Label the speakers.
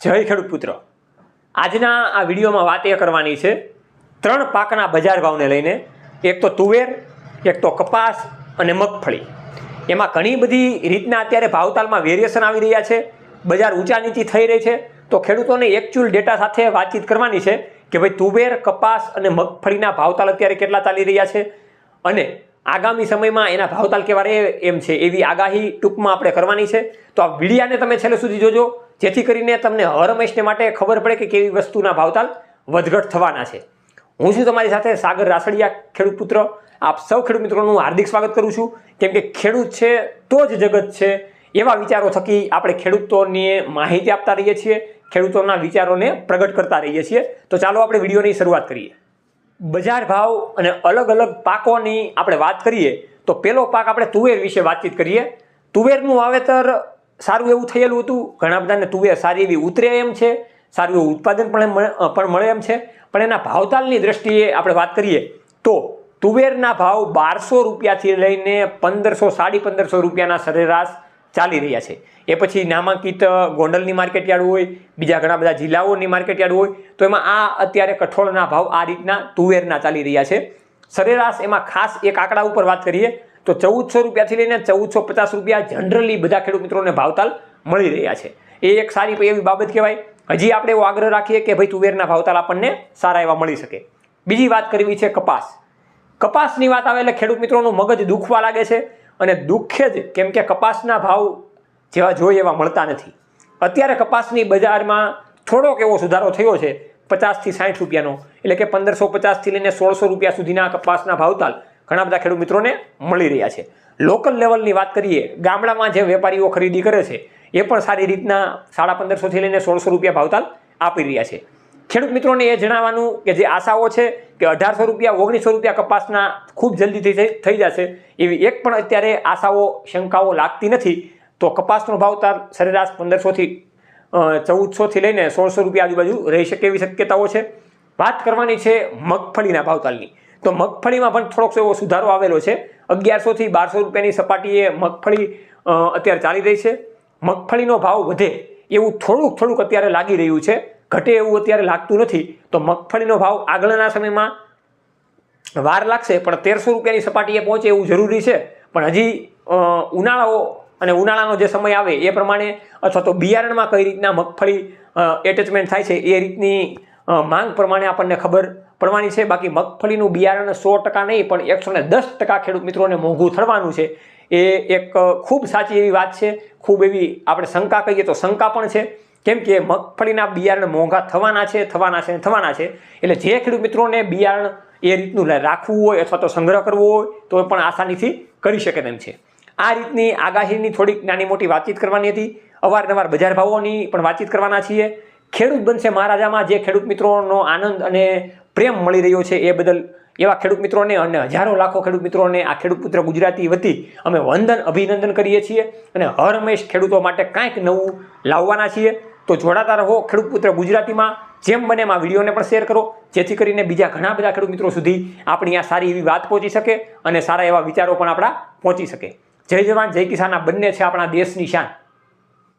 Speaker 1: જય ખેડૂત પુત્ર આજના આ વિડીયોમાં વાત એ કરવાની છે ત્રણ પાકના બજાર ભાવને લઈને. એક તો તુવેર, એક તો કપાસ અને મગફળી. એમાં ઘણી બધી રીતના અત્યારે ભાવતાલમાં વેરિએશન આવી રહ્યા છે. બજાર ઊંચા નીચી થઈ રહી છે. તો ખેડૂતોને એકચ્યુઅલ ડેટા સાથે વાતચીત કરવાની છે કે ભાઈ તુવેર, કપાસ અને મગફળીના ભાવતાલ અત્યારે કેટલા ચાલી રહ્યા છે? અને આગામી સમયમાં એના ભાવતાલ કેવા રહે એમ છે એવી આગાહી ટૂંકમાં આપણે કરવાની છે. તો આ વિડીયાને તમે છેલ્લે સુધી જોજો. જેથી કરીને તમને હર હંમેશને માટે ખબર પડે કે કેવી વસ્તુના ભાવતાલ વધઘટ થવાના છે. હું છું તમારી સાથે સાગર રાસડિયા, ખેડૂત પુત્ર. આપ સૌ ખેડૂત મિત્રોનું હાર્દિક સ્વાગત કરું છું. કેમ કે ખેડૂત છે તો જ જગત છે. એવા વિચારો થકી આપણે ખેડૂતોની માહિતી આપતા રહીએ છીએ, ખેડૂતોના વિચારોને પ્રગટ કરતા રહીએ છીએ. તો ચાલો આપણે વિડીયોની શરૂઆત કરીએ. બજાર ભાવ અને અલગ અલગ પાકોની આપણે વાત કરીએ, તો પેલો પાક આપણે તુવેર વિશે વાતચીત કરીએ. તુવેરનું વાવેતર સારું એવું થયેલું હતું. ઘણા બધાને તુવેર સારી એવી ઉતરે એમ છે. સારું એવું ઉત્પાદન પણ પણ મળે એમ છે. પણ એના ભાવતાલની દ્રષ્ટિએ આપણે વાત કરીએ તો તુવેરના ભાવ બારસો રૂપિયાથી લઈને પંદરસો, સાડી પંદરસો રૂપિયાના સરેરાશ ચાલી રહ્યા છે. એ પછી નામાંકિત ગોંડલની માર્કેટયાર્ડ હોય, બીજા ઘણા બધા જિલ્લાઓની માર્કેટયાર્ડ હોય, તો એમાં આ અત્યારે કઠોળના ભાવ આ રીતના તુવેરના ચાલી રહ્યા છે. સરેરાશ એમાં ખાસ એક આંકડા ઉપર વાત કરીએ. તો ચૌદસો રૂપિયાથી લઈને ચૌદસો પચાસ રૂપિયા જનરલી બધા ખેડૂત મિત્રોને ભાવતાલ મળી રહ્યા છે. એ એક સારી એવી બાબત કહેવાય. હજી આપણે એવો આગ્રહ રાખીએ કે ભાઈ તુવેરના ભાવતાલ આપણને સારા એવા મળી શકે. બીજી વાત કરવી છે કપાસ. કપાસની વાત આવે એટલે ખેડૂત મિત્રોનું મગજ દુખવા લાગે છે અને દુઃખે જ કેમ કે કપાસના ભાવ જેવા જોઈએ એવા મળતા નથી. અત્યારે કપાસની બજારમાં થોડોક એવો સુધારો થયો છે. પચાસથી સાઠ રૂપિયાનો. એટલે કે પંદરસો પચાસથી લઈને સોળસો રૂપિયા સુધીના કપાસના ભાવતાલ ઘણા બધા ખેડૂત મિત્રોને મળી રહ્યા છે. લોકલ લેવલની વાત કરીએ, ગામડામાં જે વેપારીઓ ખરીદી કરે છે, એ પણ સારી રીતના સાડા પંદરસોથી લઈને સોળસો રૂપિયા ભાવતાલ આપી રહ્યા છે. ખેડૂત મિત્રોને એ જણાવવાનું કે જે આશાઓ છે કે અઢારસો રૂપિયા, ઓગણીસો રૂપિયા કપાસના ખૂબ જલ્દીથી થઈ જશે, એવી એક પણ અત્યારે આશાઓ, શંકાઓ લાગતી નથી, તો કપાસનો ભાવતાલ સરેરાશ પંદરસોથી ચૌદસોથી લઈને સોળસો રૂપિયા આજુબાજુ રહી શકે એવી શક્યતાઓ છે. વાત કરવાની છે મગફળીના ભાવતાલની. તો મગફળીમાં પણ થોડોક એવો સુધારો આવેલો છે. અગિયારસોથી બારસો રૂપિયાની સપાટીએ મગફળી અત્યારે ચાલી રહી છે. મગફળીનો ભાવ વધે એવું થોડુંક થોડુંક અત્યારે લાગી રહ્યું છે. ઘટે એવું અત્યારે લાગતું નથી. તો મગફળીનો ભાવ આગળના સમયમાં વાર લાગશે, પણ તેરસો રૂપિયાની સપાટીએ પહોંચે એવું જરૂરી છે. પણ હજી ઉનાળાઓ અને ઉનાળાનો જે સમય આવે એ પ્રમાણે અથવા તો બિયારણમાં કઈ રીતના મગફળી એટેચમેન્ટ થાય છે એ રીતની માંગ પ્રમાણે આપણને ખબર પડવાની છે. બાકી મગફળીનું બિયારણ સો ટકા નહીં, પણ એકસો ને દસ ટકા ખેડૂત મિત્રોને મોંઘું થવાનું છે. એ એક ખૂબ સાચી એવી વાત છે. ખૂબ એવી આપણે શંકા કહીએ તો શંકા પણ છે. કેમ કે મગફળીના બિયારણ મોંઘા થવાના છે થવાના છે થવાના છે. એટલે જે ખેડૂત મિત્રોને બિયારણ એ રીતનું રાખવું હોય અથવા તો સંગ્રહ કરવો હોય, તો પણ આસાનીથી કરી શકે તેમ છે. આ રીતની આગાહીની થોડીક નાની મોટી વાતચીત કરવાની હતી. અવારનવાર બજાર ભાવોની પણ વાતચીત કરવાના છીએ. ખેડૂત બનશે મહારાજામાં. જે ખેડૂત મિત્રોનો આનંદ અને પ્રેમ મળી રહ્યો છે એ બદલ એવા ખેડૂત મિત્રોને અને હજારો લાખો ખેડૂત મિત્રોને આ ખેડૂત પુત્ર ગુજરાતી વતી અમે વંદન અભિનંદન કરીએ છીએ અને હર હંમેશ ખેડૂતો માટે કાંઈક નવું લાવવાના છીએ. તો જોડાતા રહો ખેડૂત પુત્ર ગુજરાતીમાં. જેમ બને એમાં વિડીયોને પણ શેર કરો. જેથી કરીને બીજા ઘણા બધા ખેડૂત મિત્રો સુધી આપણી આ સારી એવી વાત પહોંચી શકે અને સારા એવા વિચારો પણ આપણા પહોંચી શકે. જય જવાન, જય કિસાન. બંને છે આપણા દેશની શાન.